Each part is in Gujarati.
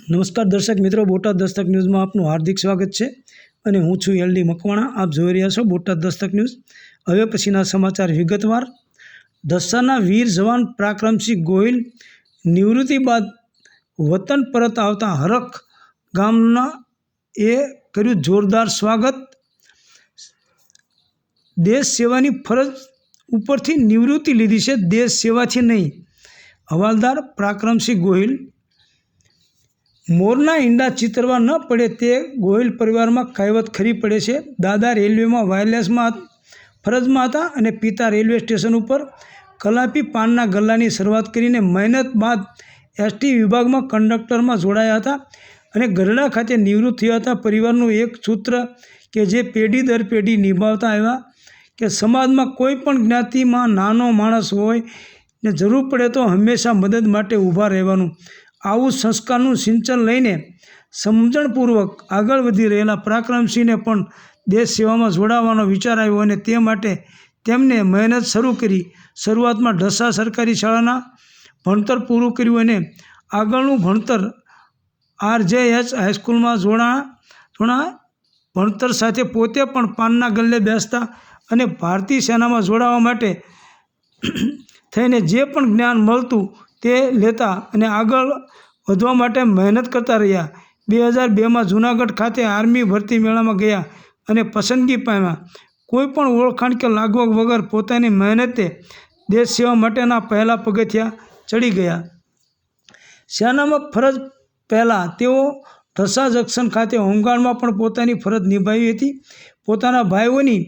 નમસ્કાર દર્શક મિત્રો, બોટાદ દસ્તક ન્યૂઝમાં આપનું હાર્દિક સ્વાગત છે અને હું છું એલડી મકવાણા. આપ જોઈ રહ્યા છો બોટાદ દસ્તક ન્યૂઝ. હવે પછીના સમાચાર વિગતવાર. દસાના વીર જવાન પ્રાક્રમસિંહ ગોહિલ નિવૃત્તિ બાદ વતન પરત આવતા હરખ ગામના એ કર્યું જોરદાર સ્વાગત. દેશ સેવાની ફરજ ઉપરથી નિવૃત્તિ લીધી છે, દેશ સેવાથી નહીં. હવાલદાર પ્રાક્રમસિંહ ગોહિલ મોરના ઈંડા ચિતરવા ન પડે તે ગોહિલ પરિવારમાં કહેવત ખરી પડે છે. દાદા રેલવેમાં વાયરલેસમાં ફરજમાં હતા અને પિતા રેલવે સ્ટેશન ઉપર કલાપી પાનના ગલ્લાની શરૂઆત કરીને મહેનત બાદ એસટી વિભાગમાં કંડક્ટરમાં જોડાયા હતા અને ગરડા ખાતે નિવૃત્ત થયા હતા. પરિવારનું એક સૂત્ર કે જે પેઢી દર પેઢી નિભાવતા આવ્યા કે સમાજમાં કોઈ પણ જ્ઞાતિમાં નાનો માણસ હોય ને જરૂર પડે તો હંમેશા મદદ માટે ઊભા રહેવાનું. આવું સંસ્કારનું સિંચન લઈને સમજણપૂર્વક આગળ વધી રહેલા પરાક્રમસિંહને પણ દેશ સેવામાં જોડાવાનો વિચાર આવ્યો અને તે માટે તેમને મહેનત શરૂ કરી શરૂઆતમાં ઢસા સરકારી શાળાના ભણતર પૂરું કર્યું અને આગળનું ભણતર આર જે એચ હાઈસ્કૂલમાં જોડા જોડા ભણતર સાથે પોતે પણ પાનના ગલ્લે બેસતા અને ભારતીય સેનામાં જોડાવા માટે થઈને જે પણ જ્ઞાન મળતું તે લેતા અને આગળ વધવા માટે મહેનત કરતા રહ્યા. બે હજાર બેમાં જૂનાગઢ ખાતે આર્મી ભરતી મેળામાં ગયા અને પસંદગી પામ્યા. કોઈ પણ ઓળખાણ કે લાગવગ વગર પોતાની મહેનતે દેશ સેવા માટેના પહેલાં પગથિયા ચડી ગયા. સેનામાં ફરજ પહેલાં તેઓ ઢસા જંક્શન ખાતે હોમગાર્ડમાં પણ પોતાની ફરજ નિભાવી હતી. પોતાના ભાઈઓની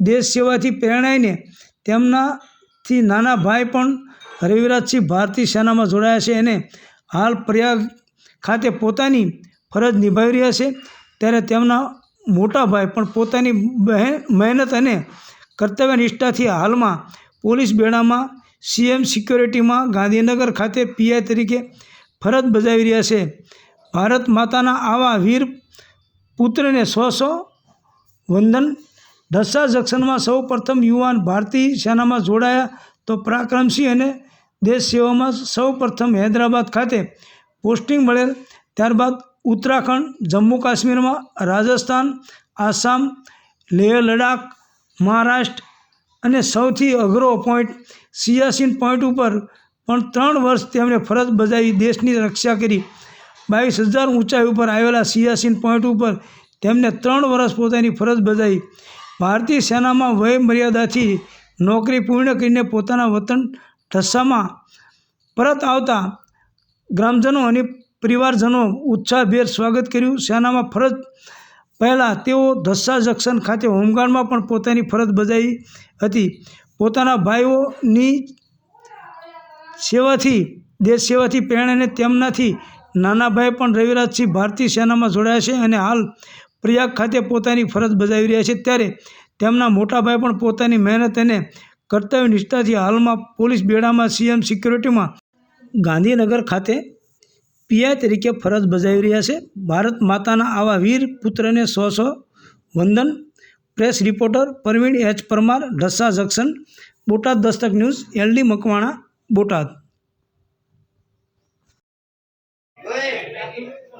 દેશ સેવાથી પ્રેરણાઈને તેમનાથી નાના ભાઈ પણ રવિરાજસિંહ ભારતીય સેનામાં જોડાયા છે અને હાલ પ્રયાગ ખાતે પોતાની ફરજ નિભાવી રહ્યા છે. ત્યારે તેમના મોટા ભાઈ પણ પોતાની બહેન મહેનત અને કર્તવ્ય નિષ્ઠાથી હાલમાં પોલીસ બેડામાં સીએમ સિક્યોરિટીમાં ગાંધીનગર ખાતે પીઆઈ તરીકે ફરજ બજાવી રહ્યા છે. ભારત માતાના આવા વીર પુત્રને સો સો વંદન. ઢસા જંકશનમાં સૌ પ્રથમ યુવાન ભારતીય સેનામાં જોડાયા તો પરાક્રમસિંહ અને દેશ સેવામાં સૌ પ્રથમ હૈદરાબાદ ખાતે પોસ્ટિંગ મળેલ. ત્યારબાદ ઉત્તરાખંડ, જમ્મુ કાશ્મીરમાં રાજસ્થાન, આસામ, લેહ લડાખ, મહારાષ્ટ્ર અને સૌથી અઘરો પોઈન્ટ સિયાસીન પોઈન્ટ ઉપર પણ ત્રણ વર્ષ તેમણે ફરજ બજાવી દેશની રક્ષા કરી. બાવીસ હજાર ઊંચાઈ ઉપર આવેલા સિયાસીન પોઈન્ટ ઉપર તેમને ત્રણ વર્ષ પોતાની ફરજ બજાવી. ભારતીય સેનામાં વય મર્યાદાથી નોકરી પૂર્ણ કરીને પોતાના વતન ઢસામાં પરત આવતા ગ્રામજનો અને પરિવારજનો ઉત્સાહભેર સ્વાગત કર્યું. સેનામાં ફરજ પહેલાં તેઓ ધસ્સા જંકશન ખાતે હોમગાર્ડમાં પણ પોતાની ફરજ બજાવી હતી. પોતાના ભાઈઓની સેવાથી, દેશ સેવાથી પ્રેરણાને તેમનાથી નાના ભાઈ પણ રવિરાજસિંહ ભારતીય સેનામાં જોડાયા છે અને હાલ પ્રયાગ ખાતે પોતાની ફરજ બજાવી રહ્યા છે. ત્યારે તેમના મોટા ભાઈ પણ પોતાની મહેનત અને કર્તવ્ય નિષ્ઠાથી હાલમાં પોલીસ બેડામાં સીએમ સિક્યોરિટીમાં ગાંધીનગર ખાતે પીઆઈ તરીકે ફરજ બજાવી રહ્યા છે. ભારત માતાના આવા વીર પુત્રને સો સો વંદન. Press reporter Parvin H Parmar Dhasa junction, Botad Dastak news, LD Makwana, Botad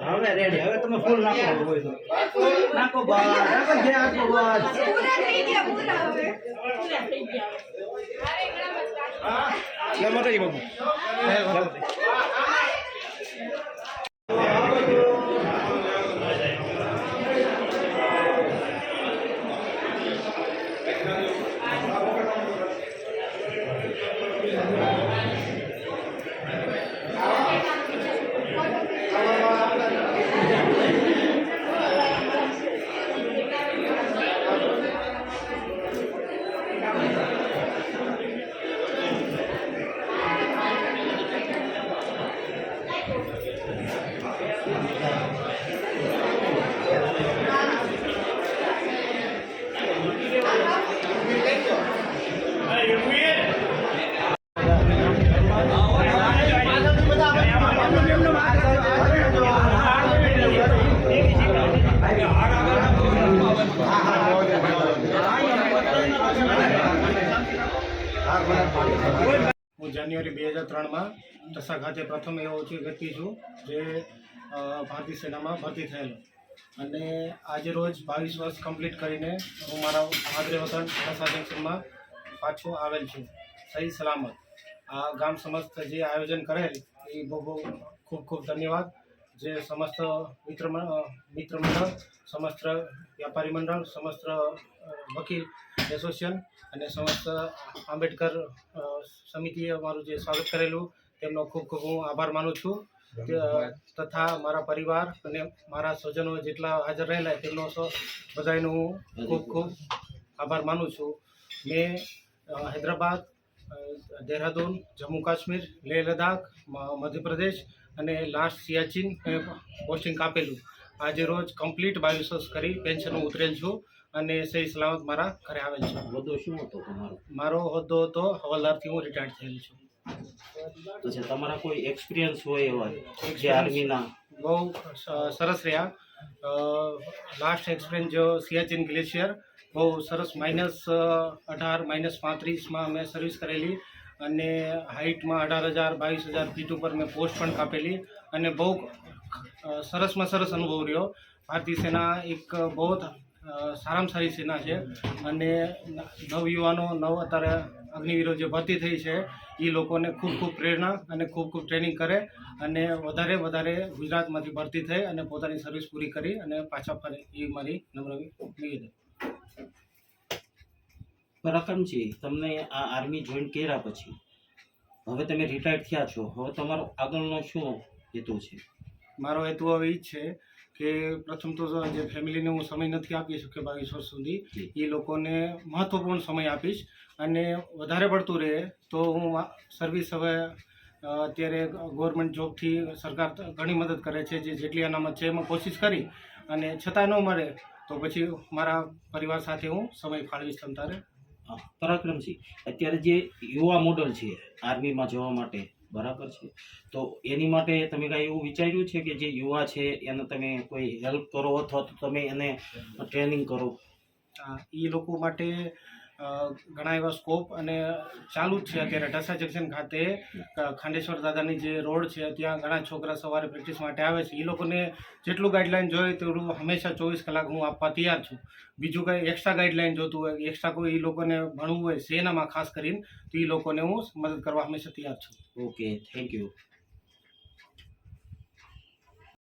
હવે રેડી હવે તમે ફૂલ નાખો નાખો બસ નાખો જે નાખો બસ માતાજી બાબુ હું જાન્યુઆરી બે હજાર ત્રણમાં ટસા ખાતે પ્રથમ એવો વ્યક્તિ છું જે ભારતીય સેનામાં ભરતી થયેલો. અને આજે રોજ બાવીસ વર્ષ કમ્પ્લીટ કરીને હું મારા માદરે વતન ટસા જંકશનમાં પાછો આવેલ છું. સહી સલામત. આ ગામ સમસ્ત જે આયોજન કરેલ એ બહુ બહુ ખૂબ ખૂબ ધન્યવાદ. જે સમસ્ત મિત્ર મિત્ર મંડળ, સમસ્ત વ્યાપારી મંડળ, સમસ્ત વકીલ એસોસિએશન અને સમસ્ત આંબેડકર સમિતિએ અમારું જે સ્વાગત કરેલું, તેમનો ખૂબ ખૂબ હું આભાર માનું છું. તથા મારા પરિવાર અને મારા સ્વજનો જેટલા હાજર રહેલા તેમનો બધાનો હું ખૂબ ખૂબ આભાર માનું છું. મેં હૈદરાબાદ દેહરાદૂન, જમ્મુ કાશ્મીર, લેહ લદ્દાખ મધ્યપ્રદેશ અને લાસ્ટ સિયાચીન પોસ્ટિંગ કાપેલું. આજે રોજ કમ્પ્લીટ બાવીસ કરી પેન્શન ઉતરેલ છું. અને સહી સલામત મારા ઘરે આવેલ છે. હોદ્દો શું હતો તમારો? મારો હોદ્દો હતો હવાલદારથી હું રિટાયર્ડ થયેલ છું. પછી તમારા કોઈ એક્સપિરિયન્સ હોય એવા જે આર્મીના બહુ સરસ રહ્યા. લાસ્ટ એક્સપિરિયન્સ જો સિયાચીન ગ્લેશિયર બહુ સરસ માઇનસ અઢાર માઇનસ પાંત્રીસમાં મેં સર્વિસ કરેલી અને હાઇટમાં અઢાર હજાર બાવીસ હજાર ફીટ ઉપર મેં પોસ્ટ પણ કાપેલી અને બહુ સરસમાં સરસ અનુભવ રહ્યો. ભારતીય સેના એક બહુ સારામાં સારી સેના છે. અને નવયુવાનો નવ અત્યારે અગ્નિવીરો જે ભરતી થઈ છે એ લોકોને ખૂબ ખૂબ પ્રેરણા અને ખૂબ ખૂબ ટ્રેનિંગ કરે અને વધારે વધારે ગુજરાતમાંથી ભરતી થઈ અને પોતાની સર્વિસ પૂરી કરી અને પાછા ફરે એ મારી નમ્ર નિવેદન. પરાક્રમજી તમને આ આર્મી જોઈન કર્યા પછી હવે તમે રિટાયર થયા છો હવે તમારો આગળનો શું હેતુ છે? મારો હેતુ હવે એ જ છે કે પ્રથમ તો જે ફેમિલીને હું સમય નથી આપી શક્યો બાવીસ વર્ષ સુધી એ લોકોને મહત્ત્વપૂર્ણ સમય આપીશ. અને વધારે પડતું રહે તો હું સર્વિસ હવે અત્યારે ગવર્મેન્ટ જોબથી સરકાર ઘણી મદદ કરે છે જે જેટલી અનામત છે એમાં કોશિશ કરી. અને છતાં ન મળે તો પછી મારા પરિવાર સાથે હું સમય ફાળવીશ તમ તારે. હા, પરાક્રમજી અત્યારે જે યુવા મોડલ છે આર્મીમાં જવા માટે બરાબર છે. તો એની માટે તમે કાંઈ એવું વિચાર્યું છે કે જે યુવા છે એને તમે કોઈ હેલ્પ કરો અથવા તો તમે એને ટ્રેનિંગ કરો? એ લોકો માટે ઘણા એવા સ્કોપ અને ચાલુ જ છે અત્યારે ઢસા જંકશન ખાતે. ખાંડેશ્વર દાદાની જે રોડ છે, ત્યાં ઘણા છોકરા સવારે પ્રેક્ટિસ માટે આવે છે. એ લોકોને જેટલું ગાઈડલાઈન જોઈએ તેટલું હંમેશા ચોવીસ કલાક હું આપવા તૈયાર છું. બીજું કંઈ એક્સ્ટ્રા ગાઈડલાઈન જોતું હોય એક્સ્ટ્રા કોઈ એ લોકોને ભણવું હોય સેનામાં ખાસ કરીને, તો એ લોકોને હું મદદ કરવા હંમેશા તૈયાર છું. Okay thank you